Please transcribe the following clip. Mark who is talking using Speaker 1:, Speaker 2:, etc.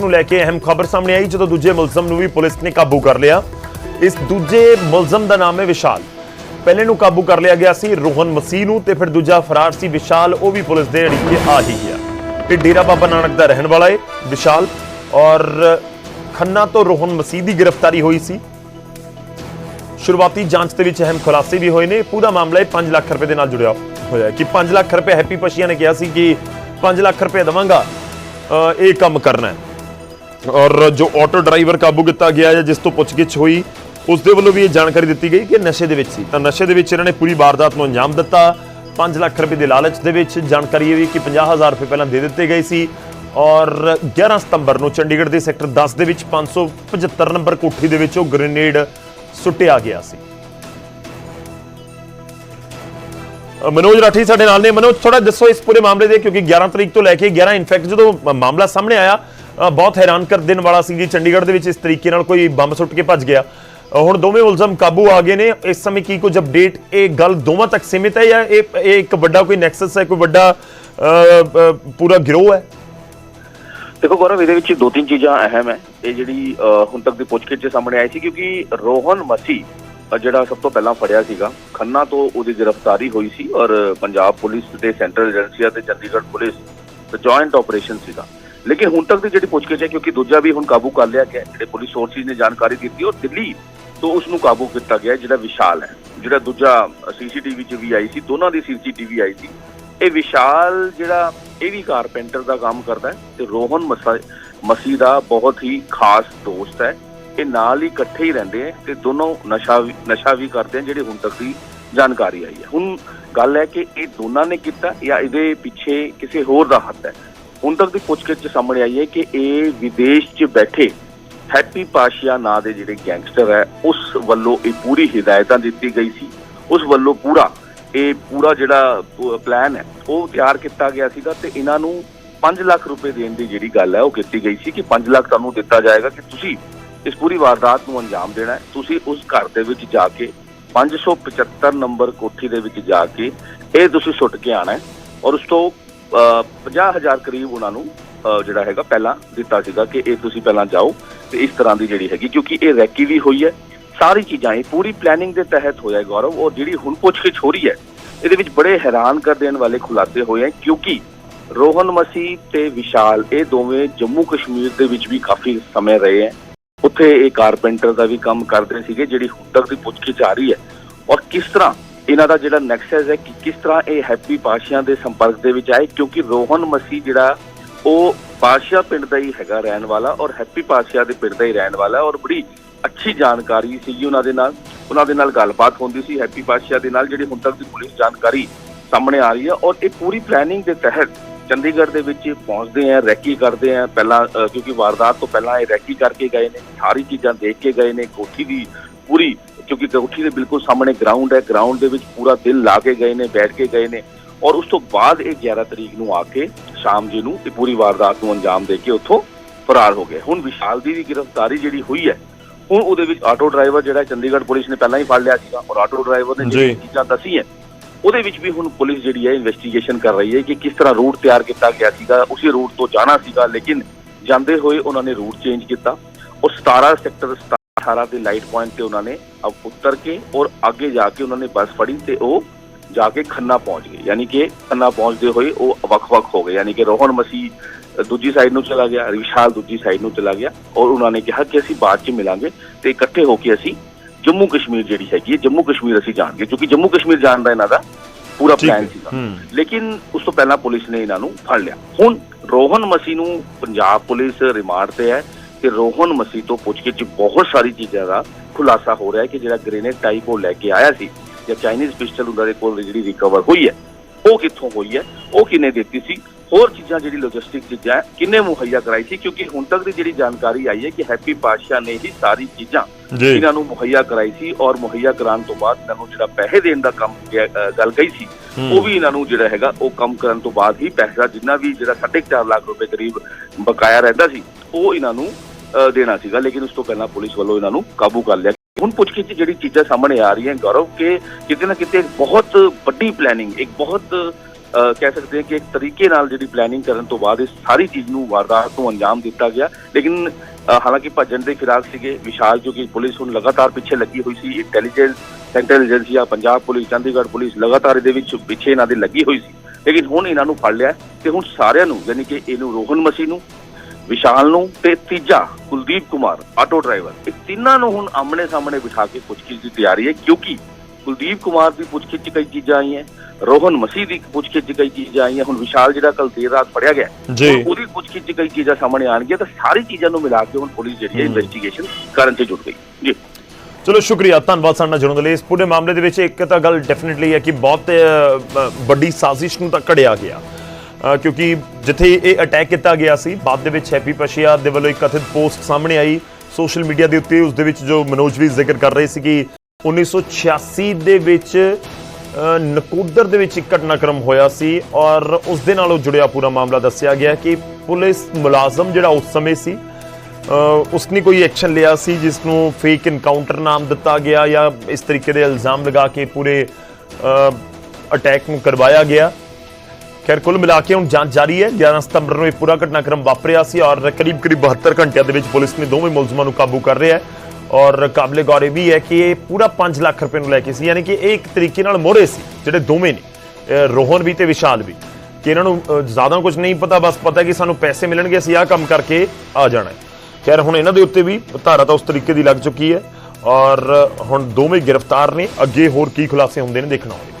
Speaker 1: ਨੂੰ ਲੈ ਕੇ ਅਹਿਮ ਖਬਰ ਸਾਹਮਣੇ ਆਈ ਜਦੋਂ ਦੂਜੇ ਮੁਲਜ਼ਮ ਨੂੰ ਵੀ ਪੁਲਿਸ ਨੇ ਕਾਬੂ ਕਰ ਲਿਆ। ਇਸ ਦੂਜੇ ਮੁਲਜ਼ਮ ਦਾ ਨਾਮ ਹੈ ਵਿਸ਼ਾਲ। ਪਹਿਲੇ ਨੂੰ ਕਾਬੂ ਕਰ ਲਿਆ ਗਿਆ ਸੀ ਰੋਹਨ ਮਸੀਹ ਨੂੰ ਤੇ ਫਿਰ ਦੂਜਾ ਫਰਾਰ ਸੀ ਵਿਸ਼ਾਲ ਉਹ ਵੀ ਪੁਲਿਸ ਦੇ ਅੜਿੱਕੇ ਆ ਹੀ ਗਿਆ। ਇਹ ਡੇਰਾ ਬਾਬਾ ਨਾਨਕ ਦਾ ਰਹਿਣ ਵਾਲਾ ਹੈ ਵਿਸ਼ਾਲ ਔਰ ਖੰਨਾ ਤੋਂ ਰੋਹਨ ਮਸੀਹ ਦੀ ਗ੍ਰਿਫਤਾਰੀ ਹੋਈ ਸੀ। ਸ਼ੁਰੂਆਤੀ ਜਾਂਚ ਦੇ ਵਿੱਚ ਅਹਿਮ ਖੁਲਾਸੇ ਵੀ ਹੋਏ ਨੇ। ਪੂਰਾ ਮਾਮਲਾ ਇਹ 5 ਲੱਖ ਰੁਪਏ ਦੇ ਨਾਲ ਜੁੜਿਆ ਹੋਇਆ ਕਿ 5 ਲੱਖ ਰੁਪਏ ਹੈਪੀ ਪਸ਼ੀਆ ਨੇ ਕਿਹਾ ਸੀ ਕਿ 5 ਲੱਖ ਰੁਪਏ ਦਵਾਂਗਾ ਅ, ਇਹ ਕੰਮ ਕਰਨਾ ਹੈ। ਔਰ ਜੋ ਆਟੋ ਡਰਾਈਵਰ ਕਾਬੂ ਕੀਤਾ ਗਿਆ ਜਾਂ ਜਿਸ ਤੋਂ ਪੁੱਛਗਿੱਛ ਹੋਈ, ਉਸ ਦੇ ਵੱਲੋਂ ਵੀ ਇਹ ਜਾਣਕਾਰੀ ਦਿੱਤੀ ਗਈ ਕਿ ਨਸ਼ੇ ਦੇ ਵਿੱਚ ਸੀ। ਤਾਂ ਨਸ਼ੇ ਦੇ ਵਿੱਚ ਇਹਨਾਂ ਨੇ ਪੂਰੀ ਵਾਰਦਾਤ ਨੂੰ ਅੰਜਾਮ ਦਿੱਤਾ। 5 ਲੱਖ ਰੁਪਏ ਦੇ ਲਾਲਚ ਦੇ ਵਿੱਚ ਜਾਣਕਾਰੀ ਇਹ ਵੀ ਕਿ 50000 ਰੁਪਏ ਪਹਿਲਾਂ ਦੇ ਦਿੱਤੇ ਗਏ ਸੀ ਔਰ 11 ਸਤੰਬਰ ਨੂੰ ਚੰਡੀਗੜ੍ਹ ਦੇ ਸੈਕਟਰ 10 ਦੇ ਵਿੱਚ 575 ਨੰਬਰ ਕੋਠੀ ਦੇ ਵਿੱਚ ਉਹ ਗ੍ਰੇਨੇਡ ਸੁੱਟਿਆ ਗਿਆ ਸੀ। ਮਨੋਜ ਰਾਠੀ ਸਾਡੇ ਨਾਲ ਨੇ। ਮਨੋਜ ਥੋੜਾ ਦੱਸੋ ਇਸ ਪੂਰੇ ਮਾਮਲੇ ਦੇ, ਕਿਉਂਕਿ 11 ਤਰੀਕ ਤੋਂ ਲੈ ਕੇ 11 ਇਨਫੈਕਟ ਜਦੋਂ ਮਾਮਲਾ ਸਾਹਮਣੇ ਆਇਆ ਬਹੁਤ ਹੈਰਾਨ ਕਰ ਦੇਣ ਵਾਲਾ ਸੀ ਜੀ। ਚੰਡੀਗੜ੍ਹ ਦੇ ਵਿੱਚ ਇਸ ਤਰੀਕੇ ਨਾਲ ਕੋਈ ਬੰਬ ਸੁੱਟ ਕੇ ਭੱਜ ਗਿਆ। ਹੁਣ ਦੋਵੇਂ ਮੁਲਜ਼ਮ ਕਾਬੂ ਆ ਗਏ ਨੇ। ਇਸ ਸਮੇਂ ਕੀ ਕੁਝ ਅਪਡੇਟ ਇਹ ਗੱਲ ਦੋਵਾਂ ਤੱਕ ਸੀਮਿਤ ਹੈ ਜਾਂ ਇਹ ਇਹ ਇੱਕ ਵੱਡਾ ਕੋਈ ਨੈਕਸਸ ਹੈ, ਕੋਈ ਵੱਡਾ ਪੂਰਾ ਗਿਰੋਹ ਹੈ?
Speaker 2: ਦੇਖੋ ਗੌਰਵ, ਇਹਦੇ ਵਿੱਚ ਦੋ ਤਿੰਨ ਚੀਜ਼ਾਂ ਅਹਿਮ ਹੈ। ਇਹ ਜਿਹੜੀ ਹੁਣ ਤੱਕ ਦੀ ਪੁੱਛਗਿੱਛ 'ਚ ਸਾਹਮਣੇ ਆਈ ਸੀ ਕਿਉਂਕਿ ਰੋਹਨ ਮਸੀ ਜਿਹੜਾ ਸਭ ਤੋਂ ਪਹਿਲਾਂ ਫੜਿਆ ਸੀਗਾ, ਖੰਨਾ ਤੋਂ ਉਹਦੀ ਗ੍ਰਿਫਤਾਰੀ ਹੋਈ ਸੀ ਔਰ ਪੰਜਾਬ ਪੁਲਿਸ ਤੇ ਸੈਂਟਰਲ ਏਜੰਸੀਆਂ ਤੇ ਚੰਡੀਗੜ੍ਹ ਪੁਲਿਸ ਦਾ ਜੁਆਇੰਟ ਆਪਰੇਸ਼ਨ ਸੀਗਾ। ਲੇਕਿਨ ਹੁਣ ਤੱਕ ਦੀ ਜਿਹੜੀ ਪੁੱਛਗਿੱਛ ਹੈ, ਕਿਉਂਕਿ ਦੂਜਾ ਵੀ ਹੁਣ ਕਾਬੂ ਕਰ ਲਿਆ ਗਿਆ, ਜਿਹੜੇ ਪੁਲਿਸ ਸੋਰਸਿਸ ਨੇ ਜਾਣਕਾਰੀ ਦਿੱਤੀ ਔਰ ਦਿੱਲੀ ਤੋਂ ਉਸ ਨੂੰ ਕਾਬੂ ਕੀਤਾ ਗਿਆ, ਜਿਹੜਾ ਵਿਸ਼ਾਲ ਹੈ। ਜਿਹੜਾ ਦੂਜਾ ਸੀਸੀਟੀਵੀ 'ਚ ਵੀ ਆਈ ਸੀ, ਦੋਨਾਂ ਦੀ ਸੀਸੀਟੀਵੀ ਆਈ ਸੀ। ਇਹ ਵਿਸ਼ਾਲ ਜਿਹੜਾ, ਇਹ ਵੀ ਕਾਰਪੈਂਟਰ ਦਾ ਕੰਮ ਕਰਦਾ ਹੈ ਤੇ ਰੋਹਨ ਮਸਾ- ਮਸੀਹ ਦਾ ਬਹੁਤ ਹੀ ਖਾਸ ਦੋਸਤ ਹੈ। ਇਹ ਨਾਲ ਹੀ ਇਕੱਠੇ ਹੀ ਰਹਿੰਦੇ ਹੈ ਤੇ ਦੋਨੋਂ ਨਸ਼ਾ ਵੀ ਨਸ਼ਾ ਵੀ ਕਰਦੇ ਹਨ ਜਿਹੜੀ ਹੁਣ ਤੱਕ ਦੀ ਜਾਣਕਾਰੀ ਆਈ ਹੈ। ਹੁਣ ਗੱਲ ਹੈ ਕਿ ਇਹ ਦੋਨਾਂ ਨੇ ਕੀਤਾ ਜਾਂ ਇਹਦੇ ਪਿੱਛੇ ਕਿਸੇ ਹੋਰ ਦਾ ਹੱਥ ਹੈ। ਹੁਣ ਤੱਕ ਦੀ ਪੁੱਛਗਿੱਛ ਸਾਹਮਣੇ ਆਈ ਹੈ ਕਿ ਇਹ ਵਿਦੇਸ਼ 'ਚ ਬੈਠੇ ਹੈਪੀ ਪਾਸ਼ੀਆ ਨਾਂ ਦੇ ਜਿਹੜੇ ਗੈਂਗਸਟਰ ਹੈ, ਉਸ ਵੱਲੋਂ ਇਹ ਪੂਰੀ ਹਦਾਇਤਾਂ ਦਿੱਤੀ ਗਈ ਸੀ। ਉਸ ਵੱਲੋਂ ਪੂਰਾ ਇਹ ਪੂਰਾ ਜਿਹੜਾ ਪਲਾਨ ਹੈ, ਉਹ ਤਿਆਰ ਕੀਤਾ ਗਿਆ ਸੀਗਾ ਤੇ ਇਹਨਾਂ ਨੂੰ 5 ਲੱਖ ਰੁਪਏ ਦੇਣ ਦੀ ਜਿਹੜੀ ਗੱਲ ਹੈ, ਉਹ ਕੀਤੀ ਗਈ ਸੀ ਕਿ 5 ਲੱਖ ਤੁਹਾਨੂੰ ਦਿੱਤਾ ਜਾਏਗਾ ਕਿ ਤੁਸੀਂ ਇਸ ਪੂਰੀ ਵਾਰਦਾਤ ਨੂੰ ਅੰਜਾਮ ਦੇਣਾ ਹੈ। ਤੁਸੀਂ ਉਸ ਘਰ ਦੇ ਵਿੱਚ ਜਾ ਕੇ 575 ਨੰਬਰ ਕੋਠੀ ਦੇ ਵਿੱਚ ਜਾ ਕੇ ਇਹ ਤੁਸੀਂ ਸੁੱਟ ਕੇ ਆਣਾ ਹੈ ਔਰ ਉਸ ਤੋਂ 50000 ਕਰੀਬ ਉਹਨਾਂ ਨੂੰ ਜਿਹੜਾ ਹੈਗਾ ਪਹਿਲਾਂ ਦਿੱਤਾ ਸੀਗਾ ਕਿ ਇਹ ਤੁਸੀਂ ਪਹਿਲਾਂ ਜਾਓ ਤੇ ਇਸ ਤਰ੍ਹਾਂ ਦੀ ਜਿਹੜੀ ਹੈਗੀ, ਕਿਉਂਕਿ ਇਹ ਰੈਕੀ ਵੀ ਹੋਈ ਹੈ। ਸਾਰੀ ਚੀਜ਼ਾਂ, ਇਹ ਪੂਰੀ ਪਲੈਨਿੰਗ ਦੇ ਤਹਿਤ ਹੋਇਆ ਗੌਰਵ। ਔਰ ਜਿਹੜੀ ਹੁਣ ਪੁੱਛਗਿੱਛ ਹੋ ਰਹੀ ਹੈ, ਇਹਦੇ ਵਿੱਚ ਬੜੇ ਹੈਰਾਨ ਕਰ ਦੇਣ ਵਾਲੇ ਖੁਲਾਸੇ ਹੋਏ ਹੈ, ਕਿਉਂਕਿ ਰੋਹਨ ਮਸੀਹ ਤੇ ਵਿਸ਼ਾਲ, ਇਹ ਦੋਵੇਂ ਜੰਮੂ ਕਸ਼ਮੀਰ ਦੇ ਵਿੱਚ ਵੀ ਕਾਫੀ ਸਮੇਂ ਰਹੇ ਹੈ। ਉੱਥੇ ਇਹ ਕਾਰਪੈਂਟਰ ਦਾ ਵੀ ਕੰਮ ਕਰਦੇ ਸੀਗੇ, ਜਿਹੜੀ ਹੁਣ ਤੱਕ ਦੀ ਪੁੱਛਗਿੱਛ ਆ ਰਹੀ ਹੈ। ਔਰ ਕਿਸ ਤਰ੍ਹਾਂ ਇਹਨਾਂ ਦਾ ਜਿਹੜਾ ਨੈਕਸਸ ਹੈ ਕਿ ਕਿਸ ਤਰ੍ਹਾਂ ਇਹ ਹੈਪੀ ਪਾਸ਼ੀਆਂ ਦੇ ਸੰਪਰਕ ਦੇ ਵਿੱਚ ਆਏ, ਕਿਉਂਕਿ ਰੋਹਨ ਮਸੀਹ ਜਿਹੜਾ, ਉਹ ਪਾਸ਼ੀਆ ਪਿੰਡ ਦਾ ਹੀ ਹੈਗਾ ਰਹਿਣ ਵਾਲਾ ਔਰ ਹੈਪੀ ਪਾਸ਼ੀਆ ਦੇ ਪਿੰਡ ਦਾ ਹੀ ਰਹਿਣ ਵਾਲਾ ਔਰ ਬੜੀ ਅੱਛੀ ਜਾਣਕਾਰੀ ਸੀਗੀ ਉਹਨਾਂ ਦੇ ਨਾਲ, ਉਹਨਾਂ ਦੇ ਨਾਲ ਗੱਲਬਾਤ ਹੁੰਦੀ ਸੀ ਹੈਪੀ ਪਾਸ਼ੀਆ ਦੇ ਨਾਲ, ਜਿਹੜੀ ਹੁਣ ਤੱਕ ਦੀ ਪੁਲਿਸ ਜਾਣਕਾਰੀ ਸਾਹਮਣੇ ਆ ਰਹੀ ਹੈ ਔਰ ਇਹ ਪੂਰੀ ਪਲੈਨਿੰਗ ਦੇ ਤਹਿਤ ਚੰਡੀਗੜ੍ਹ ਦੇ ਵਿੱਚ ਪਹੁੰਚਦੇ ਆ, ਰੈਕੀ ਕਰਦੇ ਆ, ਪਹਿਲਾਂ ਕਿਉਂਕਿ ਵਾਰਦਾਤ ਤੋਂ ਪਹਿਲਾਂ ਇਹ ਰੈਕੀ ਕਰਕੇ ਗਏ ਨੇ, ਸਾਰੀ ਚੀਜ਼ਾਂ ਦੇਖ ਕੇ ਗਏ ਨੇ, ਕੋਠੀ ਦੀ ਪੂਰੀ ਕਿਉਂਕਿ ਕੋਠੀ ਦੇ ਬਿਲਕੁਲ ਸਾਹਮਣੇ ਗਰਾਊਂਡ ਹੈ ਗਰਾਊਂਡ ਦੇ ਵਿੱਚ ਪੂਰਾ ਦਿਲ ਲਾ ਕੇ ਗਏ ਨੇ ਬੈਠ ਕੇ ਗਏ ਨੇ ਔਰ ਉਸ ਤੋਂ ਬਾਅਦ ਇਹ 11 ਤਰੀਕ ਨੂੰ ਆ ਕੇ ਸ਼ਾਮ ਜੀ ਨੂੰ ਇਹ ਪੂਰੀ ਵਾਰਦਾਤ ਨੂੰ ਅੰਜਾਮ ਦੇ ਕੇ ਉੱਥੋਂ ਫਰਾਰ ਹੋ ਗਏ ਹੁਣ ਵਿਸ਼ਾਲ ਦੀ ਵੀ ਗ੍ਰਿਫਤਾਰੀ ਜਿਹੜੀ ਹੋਈ ਹੈ ਹੁਣ ਉਹਦੇ ਵਿੱਚ ਆਟੋ ਡਰਾਈਵਰ ਜਿਹੜਾ ਚੰਡੀਗੜ੍ਹ ਪੁਲਿਸ ਨੇ ਪਹਿਲਾਂ ਹੀ ਫੜ ਲਿਆ ਸੀਗਾ ਔਰ ਆਟੋ ਡਰਾਈਵਰ ਨੇ ਜਿਹੜੀਆਂ
Speaker 1: ਜੀ।
Speaker 2: ਚੀਜ਼ਾਂ ਦੱਸੀਆਂ ਉਹਦੇ ਵਿੱਚ ਵੀ ਹੁਣ ਪੁਲਿਸ ਜਿਹੜੀ ਹੈ ਇਨਵੈਸਟੀਗੇਸ਼ਨ ਕਰ ਰਹੀ ਹੈ ਕਿ ਕਿਸ ਤਰ੍ਹਾਂ ਰੂਟ ਤਿਆਰ ਕੀਤਾ ਗਿਆ ਸੀਗਾ ਉਸੇ ਰੂਟ ਤੋਂ ਜਾਣਾ ਸੀਗਾ ਲੇਕਿਨ ਜਾਂਦੇ ਹੋਏ ਉਹਨਾਂ ਨੇ ਰੂਟ ਚੇਂਜ ਕੀਤਾ ਉਹ 17 ਸੈਕਟਰ 18 ਦੇ ਲਾਈਟ ਪੁਆਇੰਟ ਤੇ ਉਹਨਾਂ ਨੇ ਅਬ ਉਤਰ ਕੇ ਔਰ ਅੱਗੇ ਜਾ ਕੇ ਉਹਨਾਂ ਨੇ ਬੱਸ ਫੜੀ ਤੇ ਉਹ ਜਾ ਕੇ ਖੰਨਾ ਪਹੁੰਚ ਗਏ। ਯਾਨੀ ਕਿ ਖੰਨਾ ਪਹੁੰਚਦੇ ਹੋਏ ਉਹ ਵੱਖ-ਵੱਖ ਹੋ ਗਏ। ਯਾਨੀ ਕਿ ਰੋਹਨ ਮਸੀਹ ਦੂਜੀ ਸਾਈਡ ਨੂੰ ਚਲਾ ਗਿਆ ਵਿਸ਼ਾਲ ਦੂਜੀ ਸਾਈਡ ਨੂੰ ਚਲਾ ਗਿਆ ਔਰ ਉਹਨਾਂ ਨੇ ਕਿਹਾ ਕਿ ਅਸੀਂ ਬਾਅਦ 'ਚ ਮਿਲਾਂਗੇ ਤੇ ਇਕੱਠੇ ਹੋ ਕੇ ਅਸੀਂ ਜੰਮੂ ਕਸ਼ਮੀਰ ਜਿਹੜੀ ਹੈਗੀ ਹੈ ਜੰਮੂ ਕਸ਼ਮੀਰ ਅਸੀਂ ਜਾਣਗੇ। ਕਿਉਂਕਿ ਜੰਮੂ ਕਸ਼ਮੀਰ ਜਾਣ ਦਾ ਇਹਨਾਂ ਦਾ ਪੂਰਾ। ਪਲਾਨ ਸੀਗਾ। ਲੇਕਿਨ ਉਸ ਤੋਂ ਪਹਿਲਾਂ ਪੁਲਿਸ ਨੇ ਇਹਨਾਂ ਨੂੰ ਫੜ ਲਿਆ। ਹੁਣ ਰੋਹਨ ਮਸੀ ਨੂੰ ਪੰਜਾਬ ਪੁਲਿਸ ਰਿਮਾਂਡ ਤੇ ਹੈ। ਤੇ ਰੋਹਨ ਮਸੀ ਤੋਂ ਪੁੱਛਗਿੱਛ ਬਹੁਤ ਸਾਰੀ ਚੀਜ਼ਾਂ ਦਾ ਖੁਲਾਸਾ ਹੋ ਰਿਹਾ ਹੈ ਕਿ ਜਿਹੜਾ ਗ੍ਰੇਨੇਡ ਟਾਈਪ ਉਹ ਲੈ ਕੇ ਆਇਆ ਸੀ ਜਾਂ ਚਾਈਨੀਜ਼ ਪਿਸਟਲ ਉਹਨਾਂ ਦੇ ਕੋਲ ਜਿਹੜੀ ਰਿਕਵਰ ਹੋਈ ਹੈ ਉਹ ਕਿੱਥੋਂ ਹੋਈ ਹੈ ਉਹ ਕਿਨੇ ਦਿੱਤੀ ਸੀ ਹੋਰ ਚੀਜ਼ਾਂ ਜਿਹੜੀ ਲੌਜਿਸਟਿਕ ਚੀਜ਼ਾਂ ਹੈ, ਕਿਹਨੇ ਮੁਹੱਈਆ ਕਰਾਈ ਸੀ ਕਿਉਂਕਿ ਹੁਣ ਤੱਕ ਦੀ ਜਿਹੜੀ ਜਾਣਕਾਰੀ ਆਈ ਹੈ ਕਿ ਹੈਪੀ ਪਾਸ਼ਾ ਨੇ ਹੀ ਸਾਰੀ ਚੀਜ਼ਾਂ ਇਹਨਾਂ ਨੂੰ ਮੁਹੱਈਆ ਕਰਾਈ ਸੀ ਔਰ ਮੁਹੱਈਆ ਕਰਾਉਣ ਤੋਂ ਬਾਅਦ ਇਹਨਾਂ ਨੂੰ ਜਿਹੜਾ ਪੈਸੇ ਦੇਣ ਦਾ ਕੰਮ ਗੱਲ ਕਹੀ ਸੀ। ਉਹ ਵੀ ਇਹਨਾਂ ਨੂੰ ਜਿਹੜਾ ਹੈਗਾ ਉਹ ਕੰਮ ਕਰਨ ਤੋਂ ਬਾਅਦ ਹੀ ਪੈਸਾ ਜਿੰਨਾ ਵੀ ਜਿਹੜਾ 4.5 ਲੱਖ ਰੁਪਏ ਕਰੀਬ ਬਕਾਇਆ ਰਹਿੰਦਾ ਸੀ ਉਹ ਇਹਨਾਂ ਨੂੰ ਦੇਣਾ ਸੀਗਾ, ਲੇਕਿਨ ਉਸ ਤੋਂ ਪਹਿਲਾਂ ਪੁਲਿਸ ਵੱਲੋਂ ਇਹਨਾਂ ਨੂੰ ਕਾਬੂ ਕਰ ਲਿਆ ਹੁਣ ਪੁੱਛਗਿੱਛ ਜਿਹੜੀ ਚੀਜ਼ਾਂ ਸਾਹਮਣੇ ਆ ਰਹੀਆਂ, ਗੌਰਵ, ਕਿ ਕਿਤੇ ਨਾ ਕਿਤੇ ਬਹੁਤ ਵੱਡੀ ਪਲੈਨਿੰਗ ਇੱਕ ਬਹੁਤ ਕਹਿ ਸਕਦੇ ਹਾਂ ਕਿ ਇੱਕ ਤਰੀਕੇ ਨਾਲ ਜਿਹੜੀ ਪਲੈਨਿੰਗ ਕਰਨ ਤੋਂ ਬਾਅਦ ਇਸ ਸਾਰੀ ਚੀਜ਼ ਨੂੰ ਵਾਰਦਾਤ ਨੂੰ ਅੰਜਾਮ ਦਿੱਤਾ ਗਿਆ। ਲੇਕਿਨ ਹਾਲਾਂਕਿ ਭੱਜਣ ਦੇ ਫਿਰਾਕ ਸੀਗੇ, ਵਿਸ਼ਾਲ ਜੋ ਕਿ ਪੁਲਿਸ ਹੁਣ ਲਗਾਤਾਰ ਪਿੱਛੇ ਲੱਗੀ ਹੋਈ ਸੀ। ਇੰਟੈਲੀਜੈਂਸ ਸੈਂਟਰਲ ਏਜੰਸੀਆਂ ਪੰਜਾਬ ਪੁਲਿਸ, ਚੰਡੀਗੜ੍ਹ ਪੁਲਿਸ ਲਗਾਤਾਰ ਇਹਦੇ ਵਿੱਚ ਪਿੱਛੇ ਇਹਨਾਂ ਦੇ ਲੱਗੀ ਹੋਈ ਸੀ। ਲੇਕਿਨ ਹੁਣ ਇਹਨਾਂ ਨੂੰ ਫੜ ਲਿਆ ਤੇ ਹੁਣ ਸਾਰਿਆਂ ਨੂੰ, ਯਾਨੀ ਕਿ ਇਹਨੂੰ ਰੋਹਨ ਮਸੀ ਨੂੰ ਵਿਸ਼ਾਲ ਨੂੰ ਤੇ ਤੀਜਾ ਕੁਲਦੀਪ ਕੁਮਾਰ ਆਟੋ ਡਰਾਈਵਰ। ਇਹ ਤਿੰਨਾਂ ਨੂੰ ਹੁਣ ਆਮਣੇ ਸਾਹਮਣੇ ਬਿਠਾ ਕੇ ਪੁੱਛਗਿੱਛ ਦੀ ਤਿਆਰੀ ਹੈ ਕਿਉਂਕਿ ਕੁਲਦੀਪ ਕੁਮਾਰ ਦੀ ਪੁੱਛਗਿੱਛ ਕਈ ਚੀਜ਼ਾਂ ਆਈਆਂ ਰੋਹਨ ਮਸੀਹ ਦੀ ਪੁੱਛਗਿੱਛ ਕਈ ਚੀਜ਼ਾਂ ਆਈਆਂ ਹੁਣ ਵਿਸ਼ਾਲ ਜਿਹੜਾ ਕੱਲ ਦੇਰ ਰਾਤ ਫੜਿਆ ਗਿਆ ਉਹਦੀ ਪੁੱਛਗਿੱਛ ਕਈ ਚੀਜ਼ਾਂ ਸਾਹਮਣੇ ਆਣਗੀਆਂ ਤਾਂ ਸਾਰੀ ਚੀਜ਼ਾਂ ਨੂੰ ਮਿਲਾ ਕੇ ਹੁਣ ਪੁਲਿਸ ਜਿਹੜੀ ਹੈ। ਇਨਵੈਸਟੀਗੇਸ਼ਨ ਕਰਨ 'ਚ ਜੁਟ ਗਈ। ਜੀ।
Speaker 1: ਚਲੋ ਸ਼ੁਕਰੀਆ। ਧੰਨਵਾਦ ਸਾਡੇ ਨਾਲ ਜੁੜਨ ਦੇ ਲਈ। ਇਸ ਪੂਰੇ ਮਾਮਲੇ ਦੇ ਵਿੱਚ ਇੱਕ ਤਾਂ ਗੱਲ ਡੈਫੀਨਿਟਲੀ ਹੈ ਕਿ ਬਹੁਤ ਵੱਡੀ ਸਾਜ਼ਿਸ਼ ਨੂੰ ਤਾਂ ਘੜਿਆ ਗਿਆ। ਕਿਉਂਕਿ ਜਿੱਥੇ ਇਹ ਅਟੈਕ ਕੀਤਾ ਗਿਆ ਸੀ, ਬਾਅਦ ਦੇ ਵਿੱਚ ਹੈਪੀ ਪਸ਼ੀਆ ਦੇ ਵੱਲੋਂ ਇੱਕ ਕਥਿਤ ਪੋਸਟ ਸਾਹਮਣੇ ਆਈ। ਸੋਸ਼ਲ ਮੀਡੀਆ ਦੇ ਉੱਤੇ ਉਸ ਦੇ ਵਿੱਚ ਜੋ ਮਨੋਜ ਵੀ ਜ਼ਿਕਰ ਕਰ ਰਹੇ ਸੀ ਕਿ 1986 ਦੇ ਵਿੱਚ ਨਕੋਦਰ ਦੇ ਵਿੱਚ ਇੱਕ ਘਟਨਾਕ੍ਰਮ ਹੋਇਆ ਸੀ ਔਰ ਉਸ ਦੇ ਨਾਲ ਉਹ ਜੁੜਿਆ ਪੂਰਾ ਮਾਮਲਾ ਦੱਸਿਆ ਗਿਆ ਕਿ ਪੁਲਿਸ ਮੁਲਾਜ਼ਮ ਜਿਹੜਾ ਉਸ ਸਮੇਂ ਸੀ ਉਸਨੇ ਕੋਈ ਐਕਸ਼ਨ ਲਿਆ ਸੀ ਜਿਸ ਨੂੰ ਫੇਕ ਇਨਕਾਊਂਟਰ ਨਾਮ ਦਿੱਤਾ ਗਿਆ ਜਾਂ ਇਸ ਤਰੀਕੇ ਦੇ ਇਲਜ਼ਾਮ ਲਗਾ ਕੇ ਪੂਰੇ ਅਟੈਕ ਨੂੰ ਕਰਵਾਇਆ ਗਿਆ। ਖੈਰ, ਕੁੱਲ ਮਿਲਾ ਕੇ ਹੁਣ ਜਾਂਚ ਜਾਰੀ ਹੈ। 11 ਸਤੰਬਰ ਨੂੰ ਇਹ ਪੂਰਾ ਘਟਨਾਕ੍ਰਮ ਵਾਪਰਿਆ ਸੀ ਔਰ ਕਰੀਬ ਕਰੀਬ 72 ਘੰਟਿਆਂ ਦੇ ਵਿੱਚ ਪੁਲਿਸ ਨੇ ਦੋਵੇਂ ਮੁਲਜ਼ਮਾਂ ਨੂੰ ਕਾਬੂ ਕਰ ਰਿਹਾ ਹੈ। ਔਰ ਕਾਬਲੇ ਗੌਰ ਇਹ ਵੀ ਹੈ ਕਿ ਇਹ ਪੂਰਾ 5 ਲੱਖ ਰੁਪਏ ਨੂੰ ਲੈ ਕੇ ਸੀ। ਯਾਨੀ ਕਿ ਇਹ ਇੱਕ ਤਰੀਕੇ ਨਾਲ ਮੋੜੇ ਸੀ, ਜਿਹੜੇ ਦੋਵੇਂ ਨੇ। ਰੋਹਨ ਵੀ ਤੇ ਵਿਸ਼ਾਲ ਵੀ। ਕਿ ਇਹਨਾਂ ਨੂੰ ਜ਼ਿਆਦਾ ਕੁਝ ਨਹੀਂ ਪਤਾ, ਬਸ ਪਤਾ ਕਿ ਸਾਨੂੰ ਪੈਸੇ ਮਿਲਣਗੇ, ਅਸੀਂ ਆਹ ਕੰਮ ਕਰਕੇ ਆ ਜਾਣਾ ਖੈਰ, ਹੁਣ ਇਹਨਾਂ ਦੇ ਉੱਤੇ ਵੀ ਧਾਰਾ ਤਾਂ ਉਸ ਤਰੀਕੇ ਦੀ ਲੱਗ ਚੁੱਕੀ ਹੈ। ਔਰ ਹੁਣ ਦੋਵੇਂ ਗ੍ਰਿਫਤਾਰ ਨੇ। ਅੱਗੇ ਹੋਰ ਕੀ ਖੁਲਾਸੇ ਹੁੰਦੇ ਨੇ, ਦੇਖਣਾ ਹੋਵੇਗਾ।